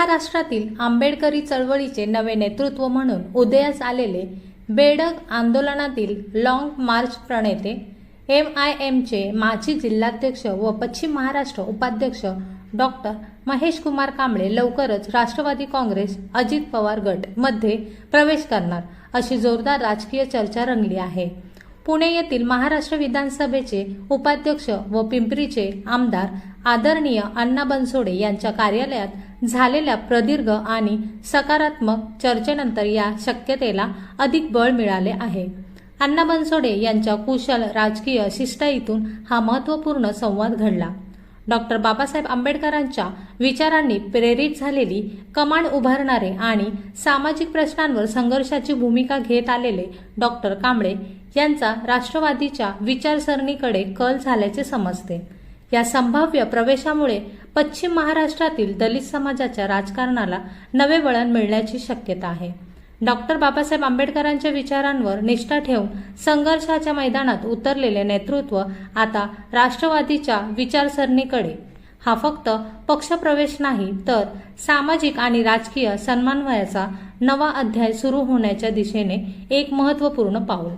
महाराष्ट्रातील आंबेडकरी चळवळीचे नवे नेतृत्व म्हणून उदयास आलेले बेडग आंदोलनातील लाँग मार्च प्रणेते एम आय एमचे माजी जिल्हाध्यक्ष व पश्चिम महाराष्ट्र उपाध्यक्ष डॉक्टर महेश कुमार कांबळे लवकरच राष्ट्रवादी काँग्रेस अजित पवार गटमध्ये प्रवेश करणार अशी जोरदार राजकीय चर्चा रंगली आहे. पुणे येथील महाराष्ट्र विधानसभेचे उपाध्यक्ष व पिंपरीचे आमदार आदरणीय अण्णा बनसोडे यांच्या कार्यालयात झालेल्या प्रदीर्घ आणि सकारात्मक चर्चेनंतर या शक्यतेला अधिक बळ मिळाले आहे. अण्णा बनसोडे यांच्या कुशल राजकीय शिष्टाईतून हा महत्त्वपूर्ण संवाद घडला. डॉक्टर बाबासाहेब आंबेडकरांच्या विचारांनी प्रेरित झालेली कमांड उभारणारे आणि सामाजिक प्रश्नांवर संघर्षाची भूमिका घेत आलेले डॉक्टर कांबळे यांचा राष्ट्रवादीच्या विचारसरणीकडे कल झाल्याचे समजते. या संभाव्य प्रवेशामुळे पश्चिम महाराष्ट्रातील दलित समाजाच्या राजकारणाला नवे वळण मिळण्याची शक्यता आहे. डॉक्टर बाबासाहेब आंबेडकरांच्या विचारांवर निष्ठा ठेवून संघर्षाच्या मैदानात उतरलेले नेतृत्व आता राष्ट्रवादीच्या विचारसरणीकडे. हा फक्त पक्षप्रवेश नाही तर सामाजिक आणि राजकीय सन्मानवयाचा नवा अध्याय सुरू होण्याच्या दिशेने एक महत्त्वपूर्ण पाऊल.